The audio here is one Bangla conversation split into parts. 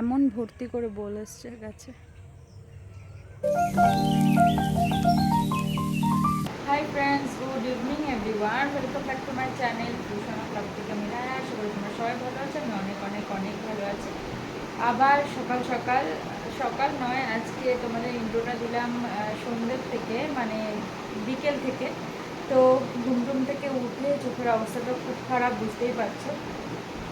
এমন ভর্তি করে বল এসছে গাছে। Hi friends good evening everyone welcome back to my channel Bhushana club থেকে মিলা আশা করি তোমরা সবাই ভালো আছো, আমি অনেক অনেক অনেক ভালো আছি। আবার সকাল সকাল সকাল নয়, আজকে তোমাদের ইন্ট্রোটা দিলাম সন্ধ্যের থেকে মানে বিকেল থেকে। তো ঘুম থেকে উঠে চোখের অবস্থাটা খুব খারাপ, বুঝতেই পারছ।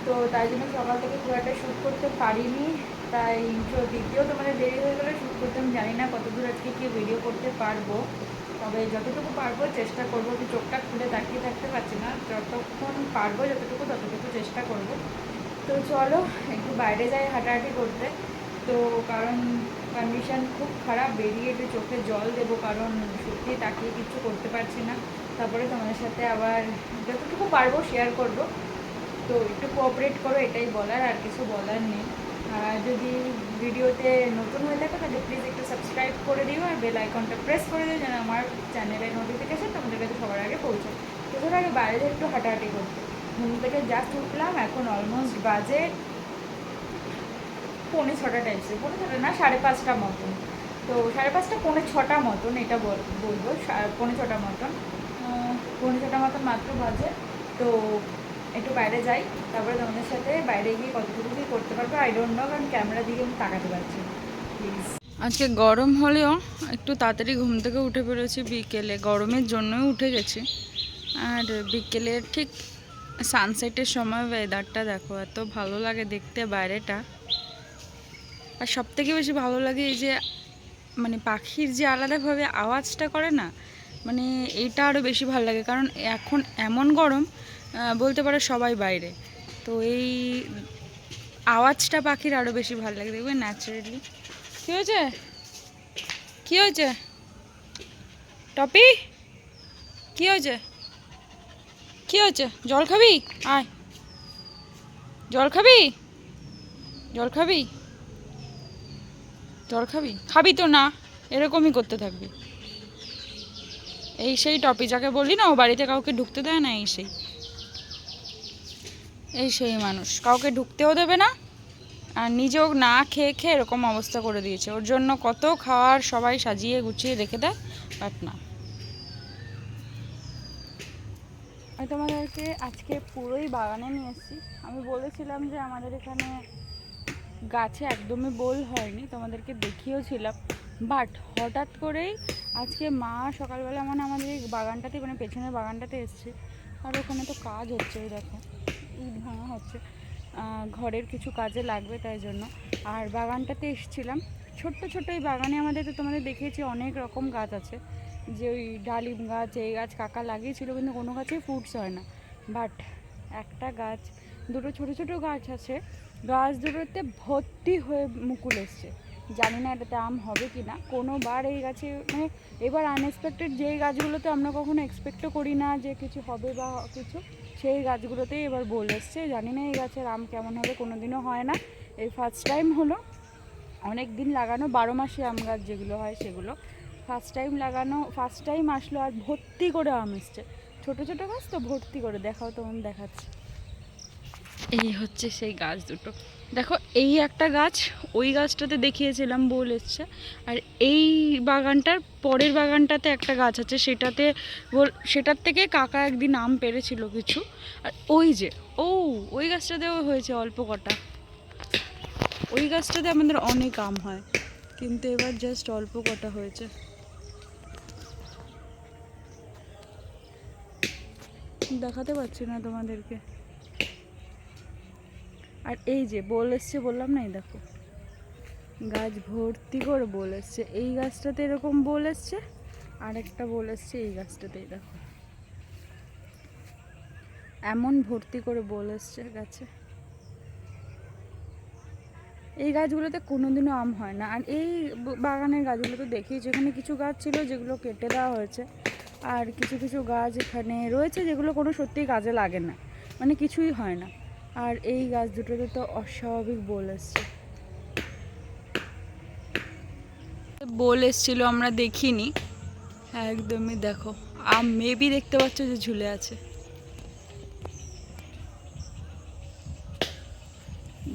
তো তাই জন্য সকাল থেকে খুব একটা শ্যুট করতে পারিনি। তাই ইন্ট্রো দ্বিতীয় তোমাদের দেরি হয়ে গেলে শ্যুট করতে আমি জানি না কতদূর আজকে কি ভিডিও করতে পারব। তবে যতটুকু পারব চেষ্টা করব কি চোখটা খুলে তাকিয়ে থাকতে পারছি না। যতক্ষণ পারব যতটুকু ততটুকু চেষ্টা করব। তো চলো, একটু বাইরে যাই হাঁটাহাঁটি করতে। তো কারণ কন্ডিশন খুব খারাপ, বেরিয়ে একটু চোখে জল দেবো কারণ সত্যি তাকিয়ে কিছু করতে পারছি না। তারপরে তোমাদের সাথে আবার যতটুকু পারব শেয়ার করব। তো একটু কোঅপারেট করো, এটাই বলার, আর কিছু বলার নেই। আর যদি ভিডিওতে নতুন হয়ে থাকে, তাহলে প্লিজ একটু সাবস্ক্রাইব করে দিও, আর বেল আইকনটা প্রেস করে দিও, যেন আমার চ্যানেলের নোটিফিকেশন তোমাদের কাছে সবার আগে পৌঁছায়। তোর আগে বাইরে একটু হাঁটাহাঁটি করতে ঘুম থেকে জাস্ট উঠলাম, এখন অলমোস্ট বাজে পৌনে ছটা টাইপসে পৌনে ছটা না, সাড়ে পাঁচটা মতন। তো সাড়ে পাঁচটা, পৌনে ছটা মতন এটা বল- বলব পৌনে ছটা মতন। পৌনে ছটা মতন মাত্র বাজে। তো একটু বাইরে যাই, তারপরে তোমাদের সাথে বাইরে গিয়ে কতটুকু কি করতে পারব আই ডোন্ট নো কারণ ক্যামেরা দিকে আমি তাকাতে পারছি প্লিজ আজকে গরম হলেও একটু তাড়াতাড়ি ঘুম থেকে উঠে পড়েছি বিকেলে, গরমের জন্যই উঠে গেছি। আর বিকেলে ঠিক সানসেটের সময় ওয়েদারটা দেখো, এত ভালো লাগে দেখতে বাইরেটা। আর সব থেকে বেশি ভালো লাগে এই যে মানে পাখির যে আলাদাভাবে আওয়াজটা করে না মানে এইটা আরও বেশি ভালো লাগে, কারণ এখন এমন গরম বলতে পারো সবাই বাইরে। তো এই আওয়াজটা পাখির আরও বেশি ভালো লাগে, দেখবে ন্যাচারালি কী হয়েছে? কী হয়েছে? টপি? কী হয়েছে? কী হয়েছে? জল খাবি? আয়। জল খাবি? জল খাবি? জল খাবি? খাবি তো না, এরকমই করতে থাকবি। এই সেই টপি যাকে বললি না, ও বাড়িতে কাউকে ঢুকতে দেয় না, এই সেই। এই সেই মানুষ। কাউকে ঢুকতেও দেবে না, আর নিজেও না খেয়ে খেয়ে এরকম অবস্থা করে দিয়েছে। ওর জন্য কত খাওয়ার সবাই সাজিয়ে গুছিয়ে রেখে দেয়, বাট না। আমি তোমাদেরকে আজকে পুরোই বাগানে নিয়ে এসেছি। আমি বলেছিলাম যে আমাদের এখানে গাছে একদমই বোল হয়নি, তোমাদেরকে দেখিয়েওছিলাম বাট হঠাৎ করেই আজকে মা সকালবেলা মানে আমাদের এই বাগানটাতে মানে পেছনের বাগানটাতে এসছে। আর ওখানে তো কাজ হচ্ছে ওই দেখো। ইট ভাঙা হচ্ছে। ঘরের কিছু কাজে লাগবে তাই জন্য। আর বাগানটাতে এসেছিলাম। ছোট্ট ছোট্ট এই বাগানে আমাদের তো তোমাদের দেখিয়েছি অনেক রকম গাছ আছে। যে ওই ডালিম গাছ, এই গাছ কাকা লাগিয়েছিল কিন্তু কোনো গাছেই ফ্রুটস হয় না। বাট একটা গাছ, দুটো ছোট ছোট গাছ আছে। গাছ দুটোতে ভর্তি হয়ে মুকুল এসছে। জানি না এটাতে আম হবে কি না। কোনোবার এই গাছে মানে এবার আনএক্সপেক্টেড যেই গাছগুলোতে আমরা কখনো এক্সপেক্টও করি না যে কিছু হবে বা কিছু। সেই গাছগুলোতেই এবার বল এসছে। জানি না এই গাছের আম কেমন হবে কোনো দিনও হয় না। এই ফার্স্ট টাইম হলো। অনেক দিন লাগানো, বারো মাসে আম গাছ যেগুলো হয় সেগুলো। ফার্স্ট টাইম লাগানো ফার্স্ট টাইম আসলো আর ভর্তি করে আম এসছে। ছোটো ছোটো গাছ তো ভর্তি করে, দেখাও তোমার দেখাচ্ছে। এই হচ্ছে সেই গাছ দুটো। দেখো, এই একটা গাছ, ওই গাছটাতে দেখিয়েছিলাম বল এসছে। আর এই বাগানটার পরের বাগানটাতে একটা গাছ আছে, সেটাতে বল, সেটার থেকে কাকা একদিন আম পেরেছিল কিছু। আর ওই যে, ও, ওই গাছটাতেও হয়েছে অল্প কটা। ওই গাছটাতে আমাদের অনেক আম হয়, কিন্তু এবার জাস্ট অল্প কটা হয়েছে। দেখাতে পারছি না তোমাদেরকে। আর এই যে বল এসছে বললাম না, এই দেখো। গাছ ভর্তি করে বল এসছে। এই গাছটাতে এরকম বল এসছে আর একটা বল এসছে এই গাছটাতেই দেখো। এমন ভর্তি করে বল এসছে গাছে। এই গাছগুলোতে কোনোদিনও আম হয় না। আর এই বাগানের গাছগুলো তো দেখি, যেখানে কিছু গাছ ছিল যেগুলো কেটে দেওয়া হয়েছে, আর কিছু কিছু গাছ এখানে রয়েছে যেগুলো কোনো সত্যিই কাজে লাগে না। মানে কিছুই হয় না। আর এই গাছ দুটোতে তো অস্বাভাবিক বোল এসছে। বোল এসছিল, আমরা দেখিনি। একদমই দেখো, আম মেবি দেখতে পাচ্ছ যে ঝুলে আছে।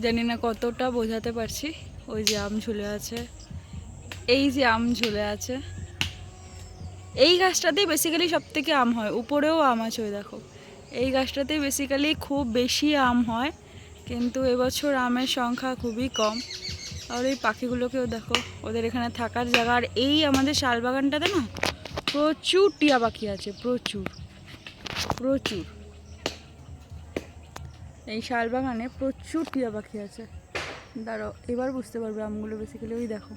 জানি না কতটা বোঝাতে পারছি, ওই যে আম ঝুলে আছে। এই যে আম ঝুলে আছে। এই গাছটাতেই বেসিক্যালি সব থেকে আম হয়, উপরেও আম আছে ওই দেখো। এই গাছটাতেই বেসিক্যালি খুব বেশি আম হয়, কিন্তু এবছর আমের সংখ্যা খুবই কম। আর এই পাখিগুলোকেও দেখো, ওদের এখানে থাকার জায়গা। আর এই আমাদের শালবাগানটাতে না, প্রচুর টিয়া পাখি আছে, প্রচুর প্রচুর। এই শালবাগানে প্রচুর টিয়া পাখি আছে। দাঁড়াও, এবার বুঝতে পারবে আমগুলো বেসিক্যালি ওই দেখো।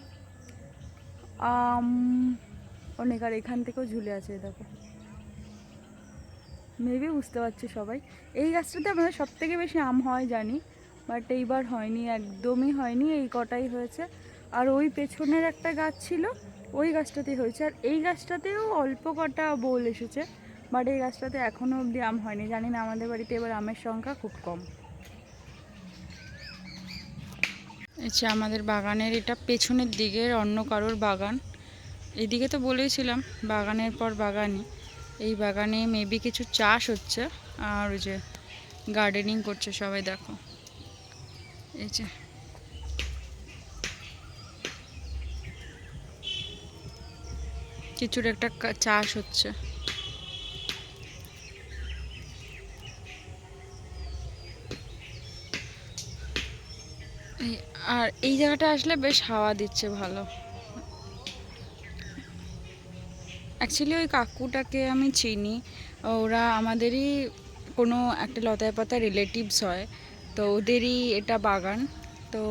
আম, অনেক, আর এখান থেকেও ঝুলে আছে, দেখো। মেবি বুঝতে পারছি সবাই। এই গাছটাতে আমাদের সব থেকে বেশি আম হয় জানি, বাট এইবার হয়নি, একদমই হয়নি, এই কটাই হয়েছে। আর ওই পেছনের একটা গাছ ছিল, ওই গাছটাতেই হয়েছে। আর এই গাছটাতেও অল্প কটা বোল এসেছে, বাট এই গাছটাতে এখনও অবধি আম হয়নি। জানি না আমাদের বাড়িতে এবার আমের সংখ্যা খুব কম। আচ্ছা আমাদের বাগানের, এটা পেছনের দিকের অন্য কারোর বাগান। এদিকে তো বলেইছিলাম, বাগানের পর বাগানই। এই বাগানে মেবি কিছু চাষ হচ্ছে, আর ওই যে গার্ডেনিং করছে সবাই, দেখো। এই যে। কিছুর একটা চাষ হচ্ছে। আর এই জায়গাটা আসলে বেশ হাওয়া দিচ্ছে ভালো। অ্যাকচুয়ালি ওই কাকুটাকে আমি চিনি। ওরা আমাদেরই কোনো একটা লতায় পাতা রিলেটিভস হয়। তো ওদেরই এটা বাগান। তো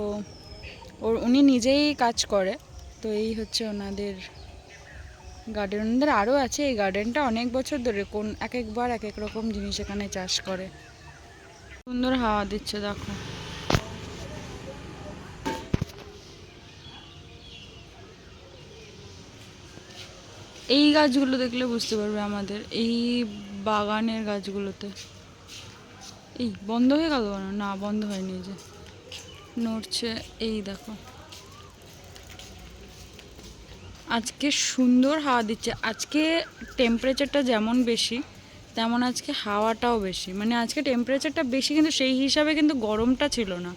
ওর, উনি নিজেই কাজ করে। তো এই হচ্ছে ওনাদের গার্ডেন ওনাদের আরও আছে এই গার্ডেনটা অনেক বছর ধরে। কোন, এক একবার এক এক রকম জিনিস এখানে চাষ করে। সুন্দর হাওয়া দিচ্ছে, দেখো। এই গাছগুলো দেখলে বুঝতে পারবে আমাদের, এই বাগানের গাছগুলোতে। এই, বন্ধ হয়ে গেল? না, বন্ধ হয়নি যে। নড়ছে, এই দেখো। আজকে সুন্দর হাওয়া দিচ্ছে। আজকে টেম্পারেচারটা যেমন বেশি, তেমন আজকে হাওয়াটাও বেশি। মানে আজকে টেম্পারেচারটা বেশি, কিন্তু সেই হিসাবে কিন্তু গরমটা ছিল না।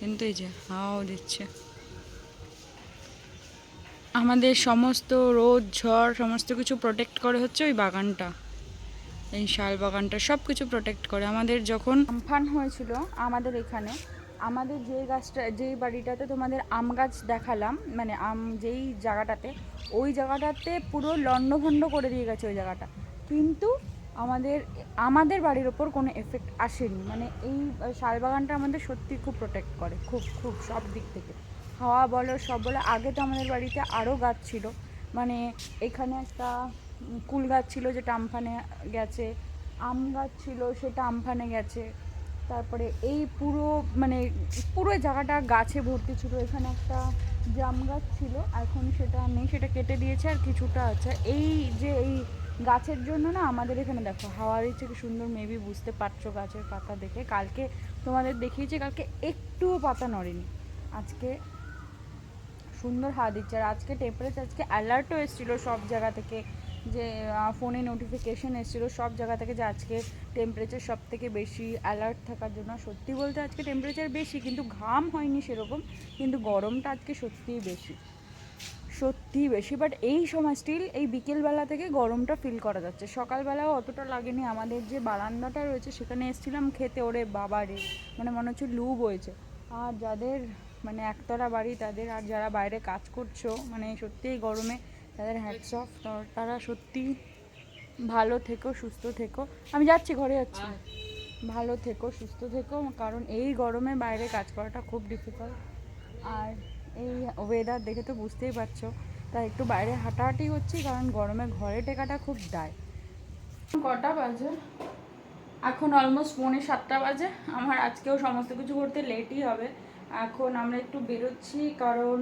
কিন্তু এই যে হাওয়াও দিচ্ছে। আমাদের সমস্ত রোদ, ঝড়, সমস্ত কিছু প্রোটেক্ট করে হচ্ছে ওই বাগানটা। এই শাল বাগানটা সব কিছু প্রোটেক্ট করে। আমাদের যখন আমফান হয়েছিল আমাদের এখানে, আমাদের যে গাছটা যেই বাড়িটাতে তোমাদের আম গাছ দেখালাম মানে আম যেই জায়গাটাতে, ওই জায়গাটাতে পুরো লণ্ডভণ্ড করে দিয়ে গেছে ওই জায়গাটা। কিন্তু আমাদের আমাদের বাড়ির ওপর কোনো এফেক্ট আসেনি। মানে এই শাল বাগানটা আমাদের সত্যি খুব প্রোটেক্ট করে, খুব খুব সব দিক থেকে। হাওয়া বলো, সব বলো। আগে তো আমাদের বাড়িতে আরও গাছ ছিল। মানে এখানে একটা কুল গাছ ছিল যেটা আমফানে গেছে, আম গাছ ছিল সেটা আমফানে গেছে। তারপরে এই পুরো মানে পুরো জায়গাটা গাছে ভর্তি ছিল। এখানে একটা জাম গাছ ছিল, এখন সেটা নেই, সেটা কেটে দিয়েছে আর কিছুটা আছে। এই যে এই গাছের জন্য না আমাদের এখানে দেখো, হাওয়া দিচ্ছে, কি সুন্দর মেবি বুঝতে পারছ গাছের পাতা দেখে। কালকে তোমাদের দেখিয়েছি, কালকে একটুও পাতা নড়েনি। আজকে সুন্দর হাওয়া দিচ্ছে। আর আজকে টেম্পারেচার আজকে অ্যালার্টও এসেছিল সব জায়গা থেকে যে ফোনে নোটিফিকেশন এসেছিল সব জায়গা থেকে যে আজকে টেম্পারেচার সব থেকে বেশি অ্যালার্ট থাকার জন্য। সত্যি বলতে আজকে টেম্পারেচার বেশি, কিন্তু ঘাম হয়নি সেরকম, কিন্তু গরমটা আজকে সত্যিই বেশি। সত্যিই বেশি বাট এই সময় স্টিল এই বিকেলবেলা থেকে গরমটা ফিল করা যাচ্ছে। সকালবেলাও অতটা লাগেনি। আমাদের যে বারান্দাটা রয়েছে, সেখানে এসেছিলাম খেতে। ওরে বাবারে মানে মনে হচ্ছে লু বইছে আর যাদের মানে একতলা বাড়ি তাদের আর যারা বাইরে কাজ করছ মানে সত্যি এই গরমে তাদের হ্যাটস অফ তারা সত্যি ভালো থেকো সুস্থ থেকো। আমি যাচ্ছি ঘরে যাচ্ছি। ভালো থেকো সুস্থ থেকো কারণ এই গরমে বাইরে কাজ করাটা খুব ডিফিকাল্ট আর এই ওয়েদার দেখে তো বুঝতেই পারছ। তাই একটু বাইরে হাঁটাহাঁটি হচ্ছি কারণ গরমে ঘরে টেকাটা খুব দায়। কটা বাজে? এখন অলমোস্ট পৌনে সাতটা বাজে। আমার আজকেও সমস্ত কিছু করতে লেটই হবে। এখন আমরা একটু বেরোচ্ছি, কারণ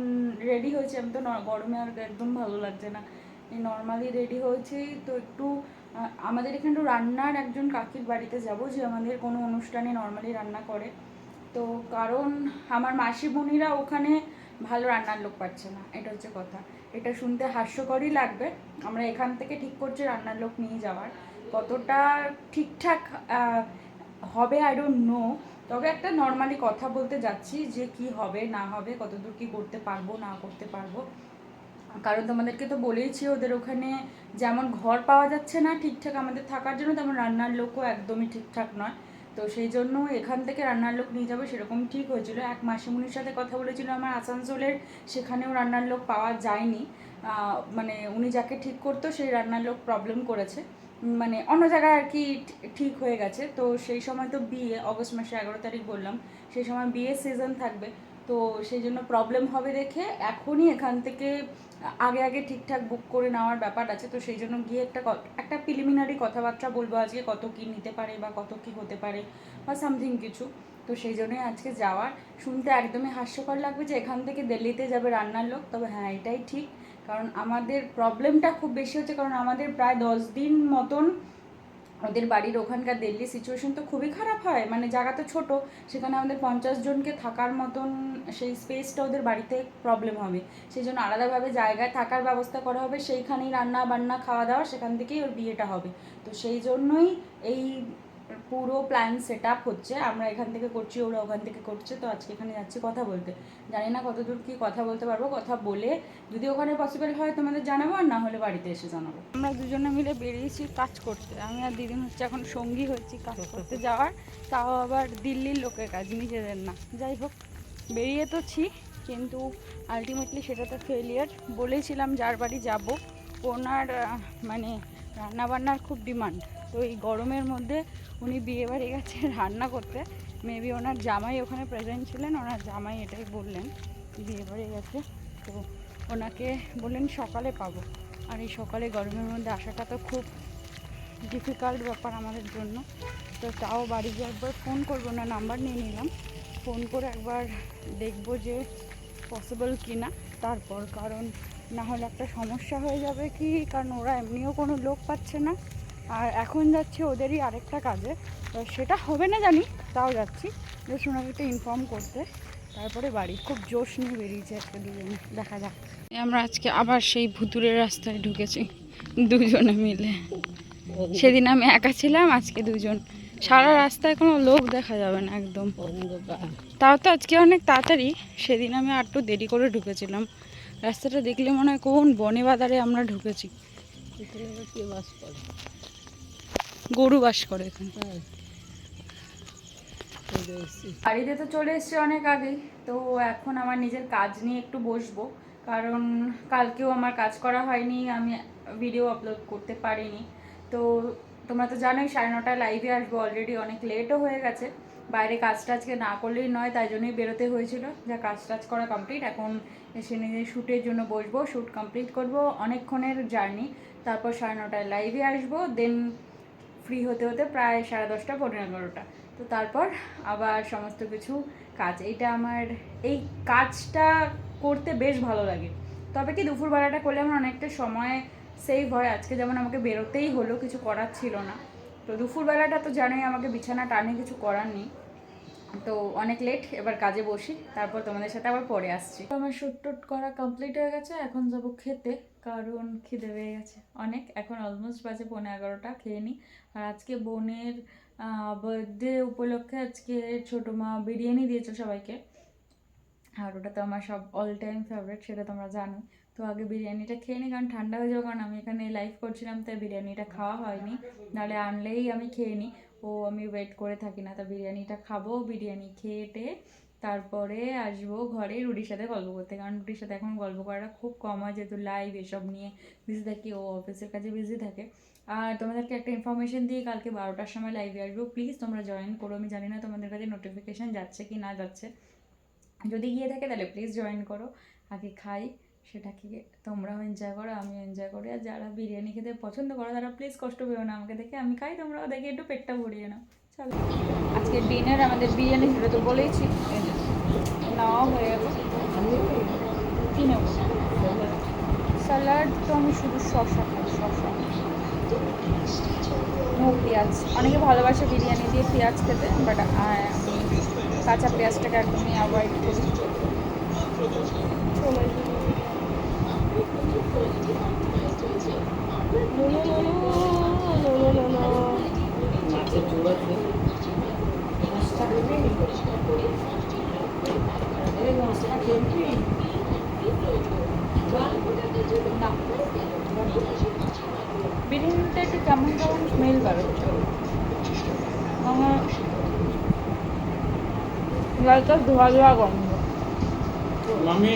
রেডি হয়েছি। আমি তো গরমে আর একদম ভালো লাগছে না। নর্মালি রেডি হয়েছি, তো একটু আমাদের এখানে রান্নার একজন কাকির বাড়িতে যাব, যে আমাদের কোনো অনুষ্ঠানে নর্মালি রান্না করে। তো কারণ আমার মাসি বোনিরা ওখানে ভালো রান্নার লোক পাচ্ছে না, এটা হচ্ছে কথা। এটা শুনতে হাস্যকরই লাগবে। আমরা এখান থেকে ঠিক করছি রান্নার লোক নিয়ে যাওয়ার। কতটা ঠিকঠাক হবে আই ডোন্ট নো তবে একটা নর্মালি কথা বলতে যাচ্ছি যে কি হবে, না হবে, কতদূর কি করতে পারব, না করতে পারব। কারণ তোমাদেরকে তো বলেইছি ওদের ওখানে যেমন ঘর পাওয়া যাচ্ছে না ঠিকঠাক আমাদের থাকার জন্য, তেমন রান্নার লোকও একদমই ঠিকঠাক নয়। তো সেই জন্য এখান থেকে রান্নার লোক নিয়ে যাব, সেরকম ঠিক হয়েছিল। এক মাসিমুনির সাথে কথা বলেছিল আমার আসানসোলের, সেখানেও রান্নার লোক পাওয়া যায়নি। মানে উনি যাকে ঠিক করতো, সেই রান্নার লোক প্রবলেম করেছে। মানে অন্য জায়গায় আর কি ঠিক হয়ে গেছে। তো সেই সময় তো বিয়ে, অগস্ট মাসে এগারো তারিখ বললাম। সেই সময় বিয়ের সিজন থাকবে। তো সেই জন্য প্রবলেম হবে দেখে এখনই এখান থেকে আগে আগে ঠিকঠাক বুক করে নেওয়ার ব্যাপার আছে। তো সেই জন্য গিয়ে একটা একটা প্রিলিমিনারি কথাবার্তা বলব আজকে, কত কি নিতে পারে বা কত কি হতে পারে বা সামথিং কিছু। তো সেই জন্যই আজকে যাওয়ার। শুনতে একদমই হাস্যকর লাগবে যে এখান থেকে দিল্লিতে যাবে রান্নার লোক। তবে হ্যাঁ এটাই ঠিক। কারণ আমাদের প্রবলেমটা খুব বেশি হচ্ছে, কারণ আমাদের প্রায় দশ দিন মতন ওদের বাড়ির ওখানকার দিল্লি সিচুয়েশন তো খুবই খারাপ হয়। মানে জায়গা তো ছোটো, সেখানে আমাদের পঞ্চাশ জনকে থাকার মতন সেই স্পেসটা ওদের বাড়িতে প্রবলেম হবে। সেই জন্য আলাদাভাবে জায়গায় থাকার ব্যবস্থা করা হবে, সেইখানেই রান্না বান্না খাওয়া দাওয়া সেখান থেকেই ওর বিয়েটা হবে। তো সেই জন্যই এই পুরো প্ল্যান সেট আপ হচ্ছে। আমরা এখান থেকে করছি, ওরা ওখান থেকে করছে। তো আজকে এখানে যাচ্ছি কথা বলতে। জানি না কতদূর কি কথা বলতে পারব, কথা বলে যদি ওখানে পসিবল হয় তোমাদের জানাব, আর না হলে বাড়িতে এসে জানাব। আমরা দুজনে মিলে বেরিয়েছি কাজ করতে। আমি আর দিদিন হচ্ছে এখন সঙ্গী হয়েছি কাজ করতে যাওয়ার। তাও আবার দিল্লির লোকের কাজ, নিজেদের না। যাই হোক, বেরিয়ে তো ছি, কিন্তু আলটিমেটলি সেটা তো ফেলিয়ার বলেছিলাম যার বাড়ি যাব। ওনার মানে রান্নাবান্নার খুব ডিমান্ড তো এই গরমের মধ্যে উনি বিয়ে বাড়ি গেছে রান্না করতে। মেবি ওনার জামাই ওখানে প্রেজেন্ট ছিলেন, ওনার জামাই এটাই বললেন, বিয়ে বাড়ি গেছে। তো ওনাকে বললেন, সকালে পাবো। আর এই সকালে গরমের মধ্যে আসাটা তো খুব ডিফিকাল্ট ব্যাপার আমাদের জন্য। তো তাও বাড়ি গিয়ে একবার ফোন করব। না নাম্বার নিয়ে নিলাম। ফোন করে একবার দেখব যে পসিবল কি না তারপর কারণ না হলে একটা সমস্যা হয়ে যাবে কি? কারণ ওরা এমনিও কোনো লোক পাচ্ছে না। আর এখন যাচ্ছে ওদেরই আরেকটা কাজে। তো সেটা হবে না জানি তাও যাচ্ছি। ওনাকে একটু ইনফর্ম করতে। তারপরে বাড়ি। খুব জোশ নিয়ে বেরিয়েছে একটা দুজনে। দেখা যাক। আমরা আজকে আবার সেই ভুতুরের রাস্তায় ঢুকেছি দুজনে মিলে। সেদিন আমি একা ছিলাম আজকে দুজন। সারা রাস্তায় কোনো লোক দেখা যাবে না একদম। তাও তো আজকে অনেক তাড়াতাড়ি। সেদিন আমি আর একটু দেরি করে ঢুকেছিলাম। রাস্তাটা দেখলে মনে হয় কোন বনে বাজারে আমরা ঢুকেছি। গরু বাস করে এখানে। বাড়িতে তো চলে এসেছি অনেক আগেই, তো এখন আমার নিজের কাজ নিয়ে একটু বসবো, কারণ কালকেও আমার কাজ করা হয়নি, আমি ভিডিও আপলোড করতে পারিনি। তো তোমরা তো জানোই সাড়ে নটায় লাইভে আসব অলরেডি অনেক লেটও হয়ে গেছে। বাইরে কাজ টাজকে না করলেই নয়, তাই জন্যই বেরোতে হয়েছিল। যা কাজ টাজ করা কমপ্লিট এখন এসে নিজের শ্যুটের জন্য বসবো শ্যুট কমপ্লিট করব, অনেকক্ষণের জার্নি তারপর সাড়ে নটায় লাইভে আসব দেন ফ্রি হতে হতে প্রায় সাড়ে দশটা পনেরো এগারোটা। তো তারপর আবার সমস্ত কিছু কাজ। এইটা আমার, এই কাজটা করতে বেশ ভালো লাগে। তবে কি দুপুরবেলাটা করলে আমার অনেকটা সময় সেভ হয়। আজকে যেমন আমাকে বেরোতেই হলো, কিছু করার ছিল না। তো দুপুরবেলাটা তো জানোই, আমাকে বিছানা টানে কিছু করার নেই। তো অনেক লেট এবার কাজে বসি, তারপর তোমাদের সাথে আবার পরে আসছি। আমার শ্যুট টুট করা কমপ্লিট হয়ে গেছে, এখন যাব খেতে, কারণ খিদে পেয়ে গেছে অনেক, এখন অলমোস্ট বাজে পনেরো এগারোটা, খেয়ে নিই আর আজকে বোনের বার্থডে উপলক্ষে আজকে ছোটো মা বিরিয়ানি দিয়েছে সবাইকে। আর ওটা তো আমার সব অল টাইম ফেভারিট সেটা তোমরা জানো তো আগে বিরিয়ানিটা খেয়ে নিই কারণ ঠান্ডা হয়ে যাবে, কারণ আমি এখানে লাইভ করছিলাম, তাই বিরিয়ানিটা খাওয়া হয়নি। নাহলে আনলেই আমি খেয়ে নিই ও আমি ওয়েট করে থাকি না, তা বিরিয়ানিটা খাব, বিরিয়ানি খেয়ে টেয়ে তারপরে আসব ঘরে রুটির সাথে গল্প করতে। কারণ রুটির সাথে এখন গল্প করাটা খুব কম হয়, যেহেতু লাইভ এসব নিয়ে বিজি থাকি, ও অফিসের কাজে বিজি থাকে। আর তোমাদেরকে একটা ইনফরমেশন দিয়ে কালকে বারোটার সময় লাইভে আসব। প্লিজ তোমরা জয়েন করো, আমি জানি না তোমাদের কাছে নোটিফিকেশান যাচ্ছে কি না যাচ্ছে। যদি গিয়ে থাকে তাহলে প্লিজ জয়েন করো, আগে খাই। সেটাকে তোমরাও এনজয় করো, আমিও এনজয় করি। আর যারা বিরিয়ানি খেতে পছন্দ করো, তারা প্লিজ কষ্ট পেও না আমাকে দেখে। আমি খাই, তোমরাও দেখে একটু পেটটা ভরিয়ে নাও। চলো। আজকে ডিনার আমাদের বিরিয়ানি সেটা তো বলেইছি। নেওয়া হয়ে গেছে কি নেব? স্যালাড তো আমি শুধু শসা খাই, শসা। নো পেঁয়াজ। অনেকে ভালোবাসে বিরিয়ানি দিয়ে পেঁয়াজ খেতে বাট কাঁচা পেঁয়াজটাকে একদমই অ্যাভয়েড করি। কেমন কেমন স্মেল বেরোচ্ছে ধোয়া ধোয়া গন্ধ মামি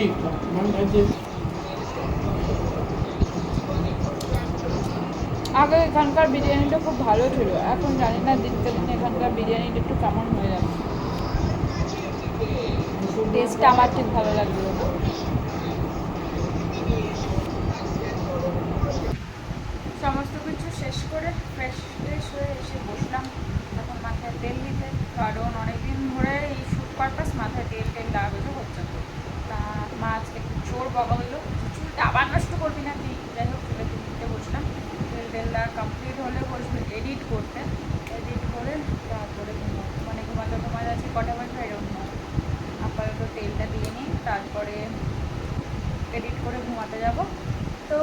আগে এখানকার বিরিয়ানিটা খুব ভালো ছিল, এখন জানি না দিনকে দিন এখানকার বিরিয়ানিটা একটু কেমন হয়ে যাচ্ছে। টেস্টটা আমার ঠিক ভালো লাগল সমস্ত কিছু শেষ করে ফ্রেশ ফ্রেশ হয়ে এসে বসলাম। তখন মাথায় তেল দিতে, কারণ অনেকদিন ধরে এই শ্যুট পারপাস মাথায় তেল তেল লাগাতে হচ্ছে। তা মা আজকে একটু জোর বকা হইল যে চুলটা আবার না তুই যাই হোক চুলে তেল দিতে বসলাম তেল তেল দেওয়া কমপ্লিট হলে বসবে এডিট করতে এডিট করে তারপরে ঘুমাবো। মানে ঘুমাতে ঘুমাতে আছে কটা বাজে এরকম নয় আপাতত তেলটা দিয়ে নিই তারপরে এডিট করে ঘুমাতে যাব তো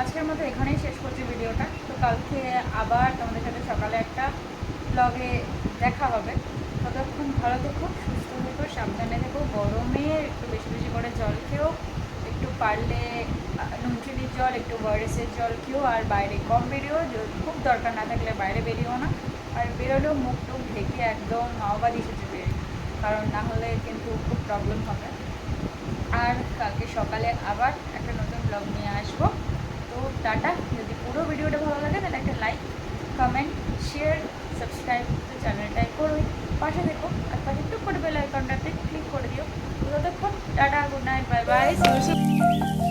আজকের মতো এখানেই শেষ করছি ভিডিওটা তো কালকে আবার তোমাদের সাথে সকালে একটা ব্লগে দেখা হবে। ততক্ষণ ভালো থেকো সুস্থ থেকো সাবধানে থেকো। গরমে একটু বেশি বেশি করে জল খেও। একটু পারলে আহ, নুন চিনির জল একটু ওয়ারেসের জল খেও। আর বাইরে কম বেরিও যদি খুব দরকার না থাকলে বাইরে বেরিও না। আর বেরোলেও মুখ টুক ঢেকে একদম মাওবাদী সেজে বেরিয়ে কারণ না হলে কিন্তু খুব প্রবলেম হবে। আর কালকে সকালে আবার একটা নতুন ব্লগ নিয়ে আসব। তো টাটা। যদি পুরো ভিডিওটা ভালো লাগে তাহলে একটা লাইক কমেন্ট সাবস্ক্রাইব তো চ্যানেলটায় করবে পাশে দেখো, আর পাশে একটু করে বেল আইকনটাতে ক্লিক করে দিও। ততক্ষণ tata good night bye bye